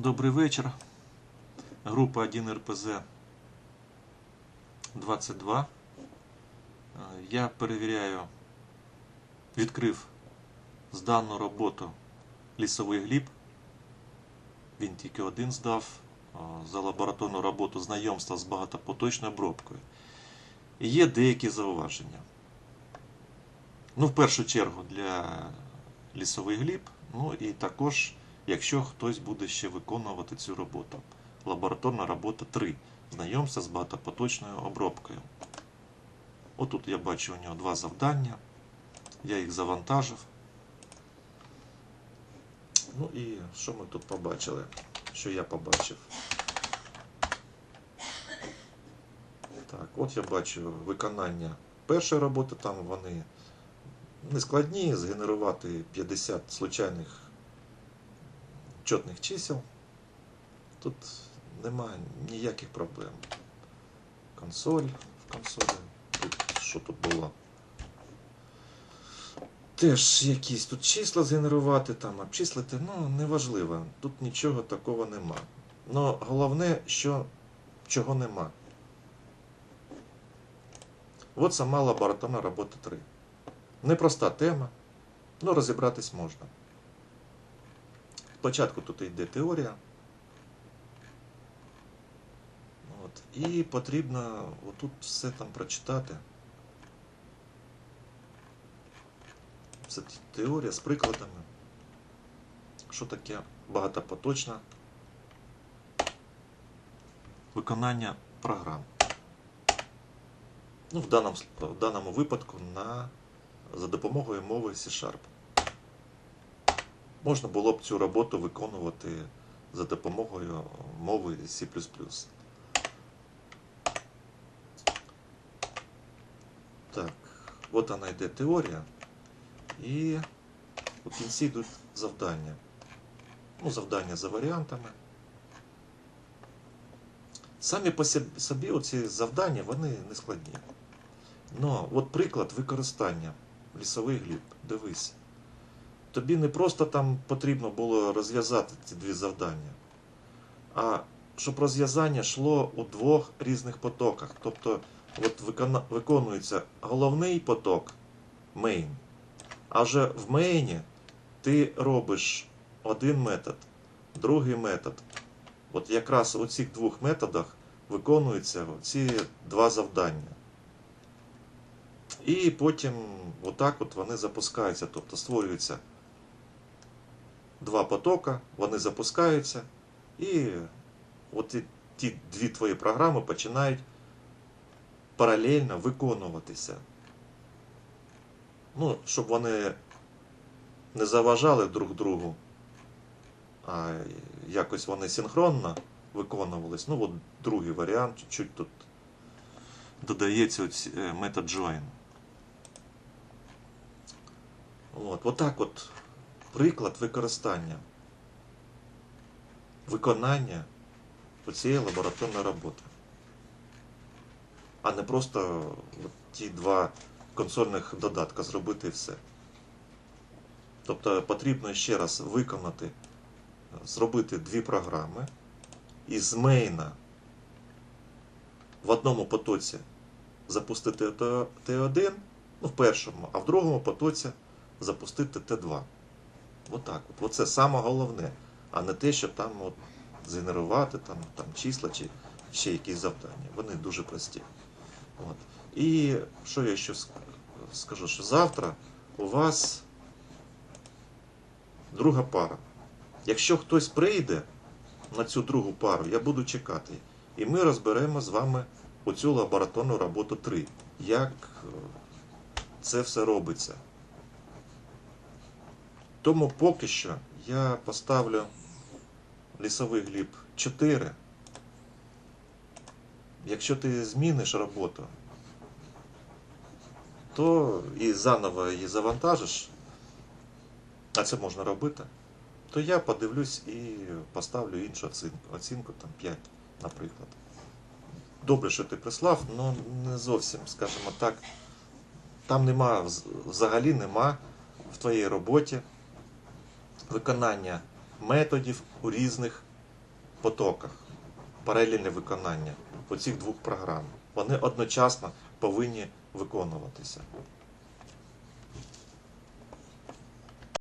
Добрий вечір. Група 1 РПЗ 22. Е, Я перевіряю, відкрив здану роботу лісовий гліб. Він тільки один здав за лабораторну роботу знайомства з багатопоточною обробкою. Є деякі зауваження. Ну, в першу чергу для лісовий гліб, ну і також, якщо хтось буде ще виконувати цю роботу. Лабораторна робота 3. Знайомство з багатопоточною обробкою. Отут я бачу у нього два завдання. Я їх завантажив. Ну і що ми тут побачили? Що я побачив? Так, от я бачу виконання першої роботи, там вони не складні, згенерувати 50 случайних чотних чисел. Тут немає ніяких проблем. Консоль в консолі. Тут що тут було? Теж якісь тут числа згенерувати, там обчислити, ну неважливо. Тут нічого такого нема. Но головне, що чого нема. От сама лабораторна робота 3. Непроста тема, але розібратись можна. Спочатку тут йде теорія. От. І потрібно отут все там прочитати. Це теорія з прикладами. Що таке багатопоточне виконання програм. Ну, в даному, в даному випадку на, за допомогою мови C-Sharp. Можна було б цю роботу виконувати за допомогою мови C. Так, от вона йде теорія. І у кінці йдуть завдання. Ну, завдання за варіантами. Самі по собі оці завдання, вони не складні. Ну, от приклад використання лісовий гліб. Дивись. Тобі не просто там потрібно було розв'язати ці дві завдання, а щоб розв'язання йшло у двох різних потоках. Тобто, от викона- виконується головний поток main, а вже в мейні ти робиш один метод, другий метод. От якраз у цих двох методах виконуються ці два завдання. І потім отак от вони запускаються, тобто створюються два потока, вони запускаються, і от ті дві твої програми починають паралельно виконуватися. Ну, щоб вони не заважали друг другу, а якось вони синхронно виконувались. Ну, от другий варіант, чуть-чуть тут додається оці- е, метод join. От, отак от приклад використання, виконання цієї лабораторної роботи. А не просто ті два консольних додатка зробити і все. Тобто потрібно ще раз виконати, зробити дві програми із мейна в одному потоці запустити Т1, ну, в першому, а в другому потоці запустити Т2. Отак от. Оце саме головне, а не те, щоб там от згенерувати там, там числа чи ще якісь завдання. Вони дуже прості. От. І що я ще скажу, що завтра у вас друга пара. Якщо хтось прийде на цю другу пару, я буду чекати. І ми розберемо з вами оцю лабораторну роботу 3. Як е, це все робиться. Тому поки що я поставлю лісовий гліб 4. Якщо ти зміниш роботу, то і заново її завантажиш, а це можна робити, то я подивлюсь і поставлю іншу оцінку, оцінку там 5, наприклад. Добре, що ти прислав, але не зовсім, скажімо так, там нема, взагалі нема в твоїй роботі виконання методів у різних потоках, паралельне виконання оцих двох програм. Вони одночасно повинні виконуватися.